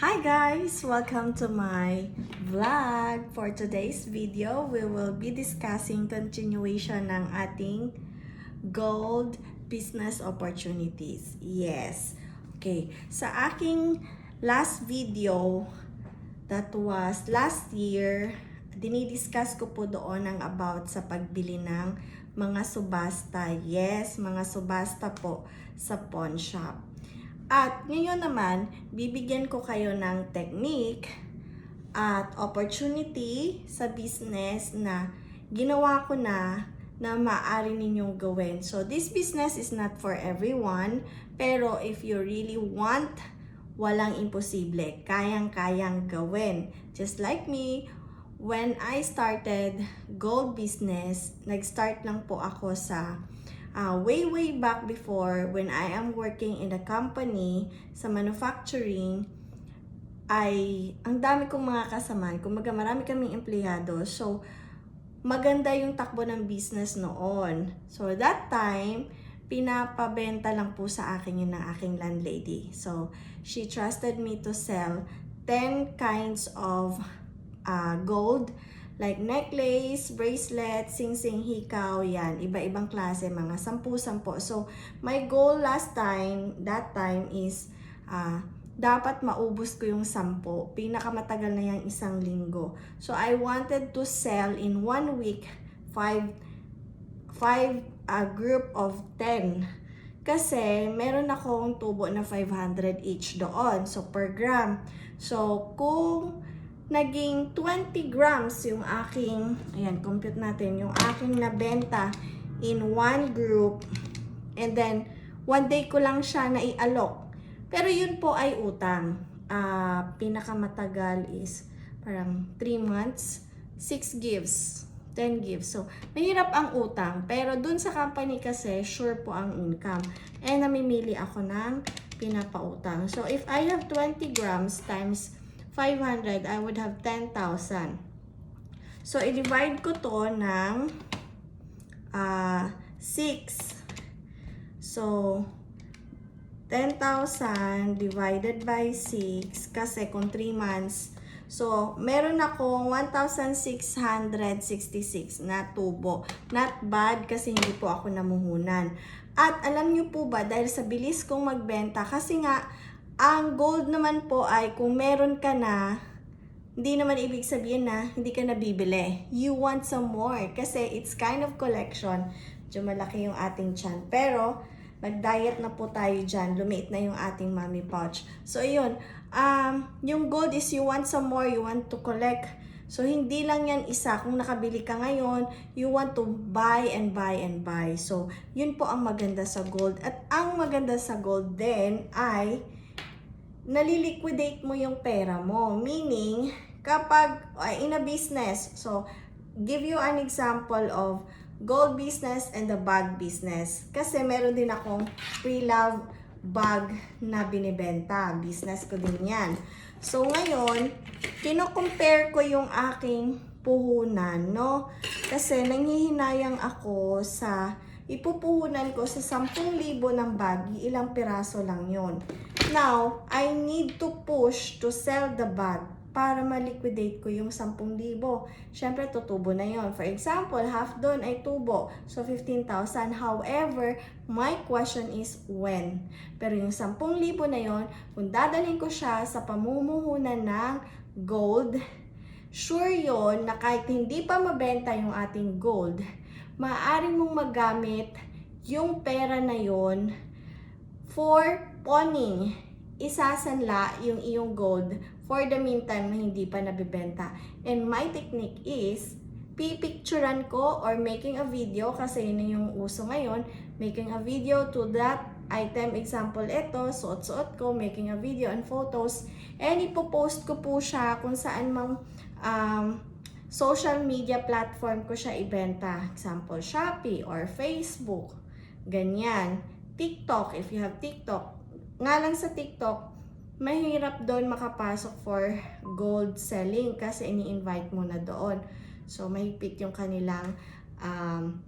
Hi guys! Welcome to my vlog. For today's video, we will be discussing continuation ng ating gold business opportunities. Yes. Okay. Sa aking last video, that was last year, dinidiscuss ko po doon ang about sa pagbili ng mga subasta. Yes, mga subasta po sa pawn shop. At ngayon naman, bibigyan ko kayo ng technique at opportunity sa business na ginawa ko na na maaari ninyong gawin. So, this business is not for everyone, pero if you really want, walang imposible. Kayang-kayang gawin. Just like me, when I started gold business, nag-start lang po ako sa uh, way way back before when I am working in a company sa manufacturing ay ang dami kong mga kasamaan. Kumbaga marami kaming empleyado. So, maganda yung takbo ng business noon. So, that time, pinapabenta lang po sa akin yun ng aking landlady. So, she trusted me to sell 10 kinds of uh, gold like necklace, bracelet, sing-sing, hikaw, yan. Iba-ibang klase, mga sampu-sampo. So, my goal last time, that time is, uh, dapat maubos ko yung sampo. Pinakamatagal na yung isang linggo. So, I wanted to sell in one week, five, five, a group of 10. Kasi, meron akong tubo na 500 each doon. So, per gram. So, kung naging 20 grams yung aking, ayan, compute natin, yung aking nabenta in one group. And then, one day ko lang siya naialok. Pero yun po ay utang. Ah, pinakamatagal is parang 3 months, 6 gives, 10 gives. So, mahirap ang utang. Pero dun sa company kasi, sure po ang income. And namimili ako ng pinapautang. So, if I have 20 grams times 500, I would have 10,000. So, i-divide ko to ng uh, 6. So, 10,000 divided by 6 kasi kung 3 months. So, meron akong 1,666 na tubo. Not bad kasi hindi po ako namuhunan. At alam nyo po ba, dahil sa bilis kong magbenta, kasi nga, ang gold naman po ay kung meron ka na, hindi naman ibig sabihin na hindi ka nabibili. You want some more kasi it's kind of collection. Medyo malaki yung ating chan. Pero, nag-diet na po tayo dyan. Lumiit na yung ating mommy pouch. So, yun. Um, yung gold is you want some more, you want to collect. So, hindi lang yan isa. Kung nakabili ka ngayon, you want to buy and buy and buy. So, yun po ang maganda sa gold. At ang maganda sa gold din ay naliliquidate mo yung pera mo. Meaning, kapag uh, in a business, so, give you an example of gold business and the bag business. Kasi meron din akong pre-love bag na binibenta. Business ko din yan. So, ngayon, kino-compare ko yung aking puhunan, no? Kasi nanghihinayang ako sa ipupuhunan ko sa 10,000 ng bag, ilang piraso lang yon. Now, I need to push to sell the bag para ma-liquidate ko yung 10,000. Siyempre, tutubo na yon. For example, half doon ay tubo. So, 15,000. However, my question is when? Pero yung 10,000 na yon, kung dadalhin ko siya sa pamumuhunan ng gold, sure yon na kahit hindi pa mabenta yung ating gold, maaari mong magamit yung pera na yon for pawning. Isasanla yung iyong gold for the meantime na hindi pa nabibenta. And my technique is, pipicturean ko or making a video kasi yun yung uso ngayon, making a video to that item. Example, ito, suot-suot ko, making a video and photos. And ipopost ko po siya kung saan mang um, social media platform ko siya ibenta. Example, Shopee or Facebook. Ganyan. TikTok, if you have TikTok. Nga lang sa TikTok, mahirap doon makapasok for gold selling kasi ini-invite mo na doon. So, mahigpit yung kanilang um,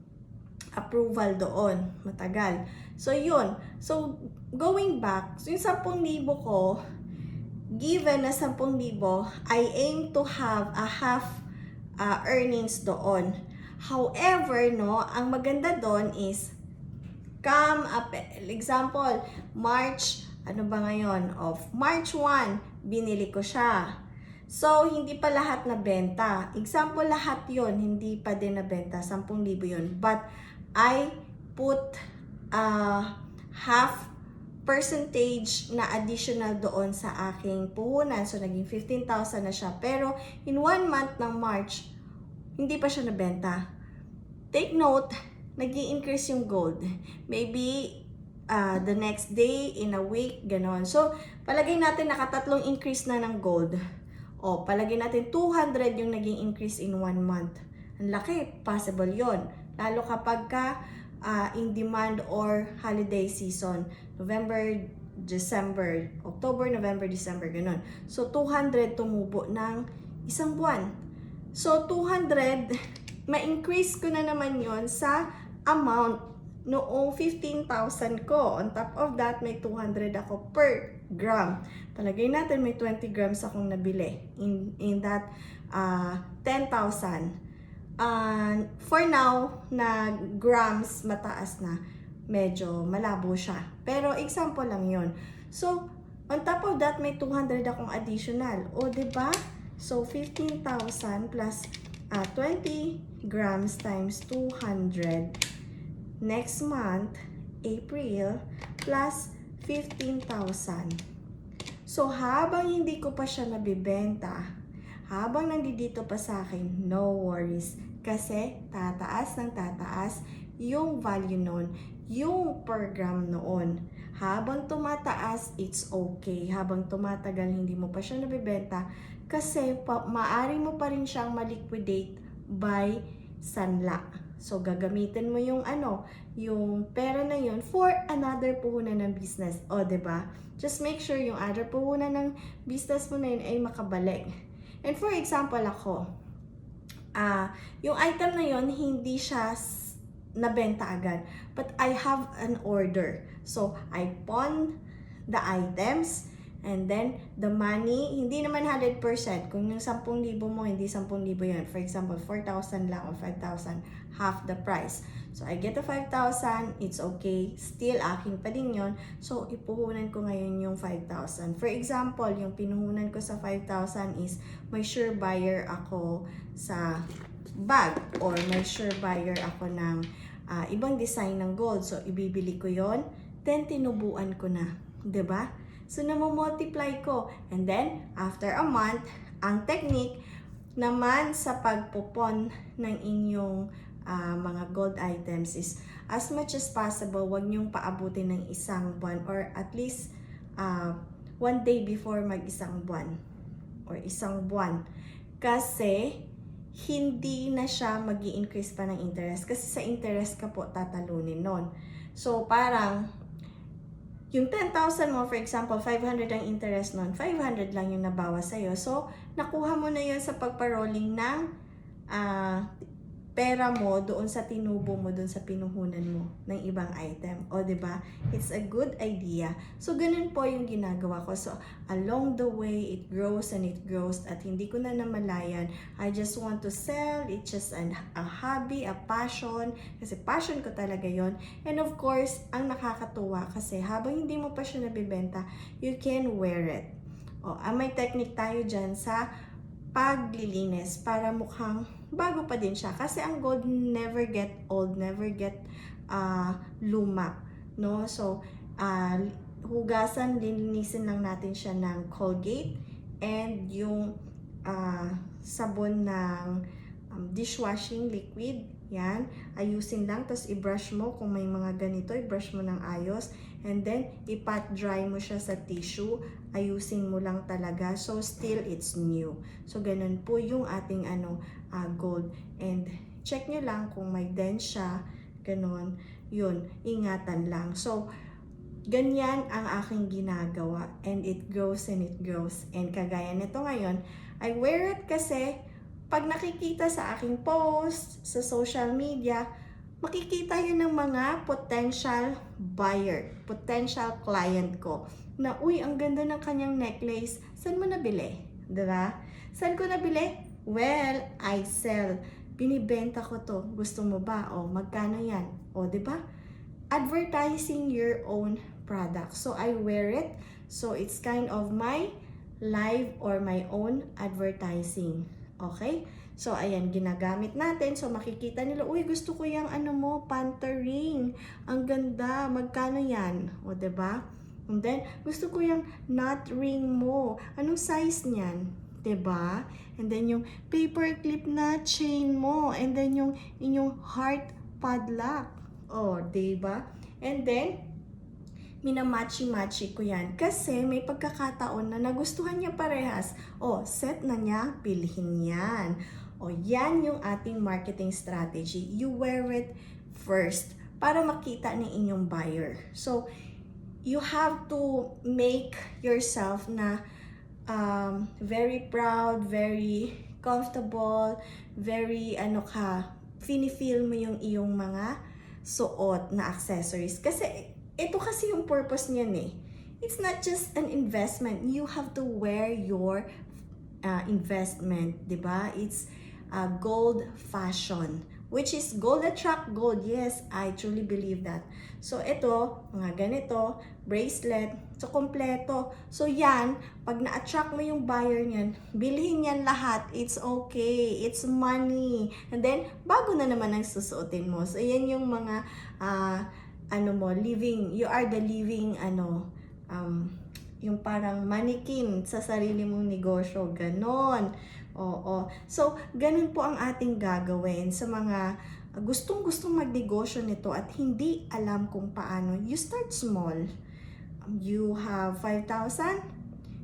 approval doon. Matagal. So, yun. So, going back, so yung 10,000 ko, given na 10,000, I aim to have a half uh, earnings doon. However, no, ang maganda doon is come up, example, March, ano ba ngayon? Of March 1, binili ko siya. So, hindi pa lahat na benta. Example, lahat yon hindi pa din na benta. 10,000 yun. But, I put uh, half percentage na additional doon sa aking puhunan. So, naging 15,000 na siya. Pero, in one month ng March, hindi pa siya nabenta. Take note, nag increase yung gold. Maybe, uh, the next day, in a week, ganon. So, palagay natin nakatatlong increase na ng gold. O, palagay natin 200 yung naging increase in one month. Ang laki, possible yon Lalo kapag ka uh, in demand or holiday season. November, December, October, November, December, ganun. So, 200 tumubo ng isang buwan. So, 200, ma-increase ko na naman yon sa amount noong 15,000 ko. On top of that, may 200 ako per gram. Palagay natin may 20 grams akong nabili in, in that uh, 10,000. Uh, for now, na grams mataas na, medyo malabo siya. Pero example lang yon. So, on top of that, may 200 akong additional. O, ba diba? So, 15,000 plus uh, 20 grams times 200 next month, April, plus 15,000. So, habang hindi ko pa siya nabibenta, habang nandito pa sa akin, no worries. Kasi, tataas ng tataas yung value noon, yung per gram noon. Habang tumataas, it's okay. Habang tumatagal, hindi mo pa siya nabibenta kasi pa, maari mo pa rin siyang maliquidate by sanla. So, gagamitin mo yung ano, yung pera na yun for another puhunan ng business. O, ba diba? Just make sure yung other puhunan ng business mo na yun ay makabalik. And for example, ako, uh, yung item na yun, hindi siya nabenta agad. But I have an order. So, I pawn the items, And then, the money, hindi naman 100%. Kung yung 10,000 mo, hindi 10,000 yun. For example, 4,000 lang or 5,000, half the price. So, I get the 5,000, it's okay. Still, akin pa din yun. So, ipuhunan ko ngayon yung 5,000. For example, yung pinuhunan ko sa 5,000 is may sure buyer ako sa bag or may sure buyer ako ng uh, ibang design ng gold. So, ibibili ko yon then tinubuan ko na. ba? So, namomultiply ko. And then, after a month, ang technique naman sa pagpupon ng inyong uh, mga gold items is as much as possible, wag niyong paabutin ng isang buwan or at least uh, one day before mag-isang buwan or isang buwan. Kasi, hindi na siya mag increase pa ng interest. Kasi sa interest ka po tatalunin nun. So, parang yung 10,000 mo, for example, 500 ang interest nun, 500 lang yung nabawas sa'yo. So, nakuha mo na yun sa pagparolling ng uh, pera mo doon sa tinubo mo, doon sa pinuhunan mo ng ibang item. O, ba diba? It's a good idea. So, ganun po yung ginagawa ko. So, along the way, it grows and it grows at hindi ko na namalayan. I just want to sell. It's just an, a hobby, a passion. Kasi passion ko talaga yon And of course, ang nakakatuwa kasi habang hindi mo pa siya nabibenta, you can wear it. O, ah, may technique tayo dyan sa paglilinis para mukhang bago pa din siya. Kasi ang gold never get old, never get uh, luma. No? So, uh, hugasan, linisin lang natin siya ng Colgate and yung uh, sabon ng dishwashing liquid. Yan. Ayusin lang. Tapos i-brush mo kung may mga ganito. I-brush mo ng ayos. And then, ipat dry mo siya sa tissue. Ayusin mo lang talaga. So, still, it's new. So, ganun po yung ating ano, uh, gold. And check nyo lang kung may dent siya, ganun, yun, ingatan lang. So, ganyan ang aking ginagawa and it grows and it grows. And kagaya nito ngayon, I wear it kasi pag nakikita sa aking post, sa social media, makikita yun ng mga potential buyer, potential client ko na, uy, ang ganda ng kanyang necklace. Saan mo nabili? Diba? Saan ko nabili? Well, I sell. Binibenta ko to. Gusto mo ba? O, magkano yan? O, ba? Advertising your own product. So, I wear it. So, it's kind of my live or my own advertising. Okay? So, ayan, ginagamit natin. So, makikita nila, uy, gusto ko yung ano mo, panther ring. Ang ganda. Magkano yan? O, ba? And then, gusto ko yung knot ring mo. Anong size niyan? 'Di ba? And then, yung paper clip na chain mo. And then, yung inyong heart padlock. O, 'di ba? And then, minamachi-machi ko yan. Kasi may pagkakataon na nagustuhan niya parehas. O, set na niya, bilhin yan. O, yan yung ating marketing strategy. You wear it first para makita ng inyong buyer. So, you have to make yourself na um, very proud, very comfortable, very ano ka, feel mo yung iyong mga suot na accessories. Kasi ito kasi yung purpose niyan eh. It's not just an investment. You have to wear your uh, investment, 'di ba? It's uh, gold fashion which is gold attract gold. Yes, I truly believe that. So ito, mga ganito, bracelet, so kompleto. So yan, pag na-attract mo yung buyer niyan, bilhin yan lahat. It's okay. It's money. And then, bago na naman ang susuotin mo. So yan yung mga ah, ano mo, living, you are the living, ano, um, yung parang manikin sa sarili mong negosyo, ganon. Oo. So, ganun po ang ating gagawin sa mga gustong-gustong magnegosyo nito at hindi alam kung paano. You start small. You have 5,000,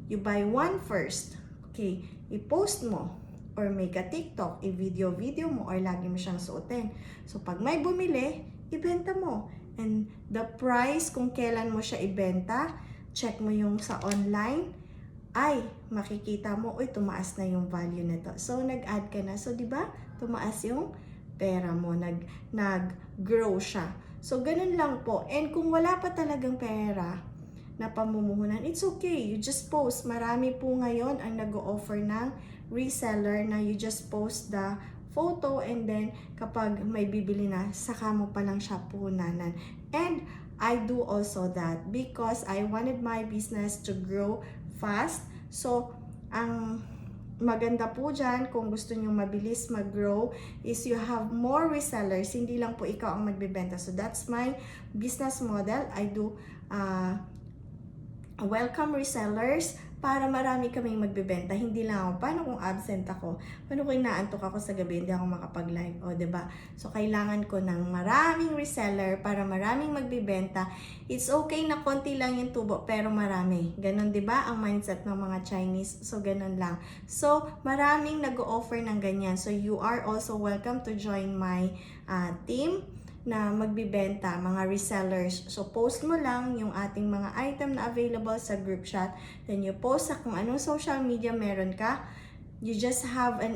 you buy one first. Okay, i-post mo or make a TikTok, i-video-video mo or lagi mo siyang suotin. So, pag may bumili, ibenta mo. And the price, kung kailan mo siya ibenta, check mo yung sa online, ay makikita mo, uy, tumaas na yung value nito. So, nag-add ka na. So, di ba? Tumaas yung pera mo. Nag, nag-grow siya. So, ganun lang po. And kung wala pa talagang pera na pamumuhunan, it's okay. You just post. Marami po ngayon ang nag-offer ng reseller na you just post the photo and then kapag may bibili na, saka mo pa lang siya punanan. And I do also that because I wanted my business to grow fast. So, ang maganda po dyan, kung gusto nyo mabilis mag-grow, is you have more resellers. Hindi lang po ikaw ang magbebenta. So, that's my business model. I do uh, welcome resellers para marami kaming magbebenta. Hindi lang ako, paano kung absent ako? Paano kung inaantok ako sa gabi, hindi ako makapag-live? O, ba So, kailangan ko ng maraming reseller para maraming magbebenta. It's okay na konti lang yung tubo, pero marami. Ganon, ba ang mindset ng mga Chinese? So, ganon lang. So, maraming nag-offer ng ganyan. So, you are also welcome to join my uh, team na magbibenta, mga resellers. So, post mo lang yung ating mga item na available sa group chat. Then, you post sa kung anong social media meron ka. You just have an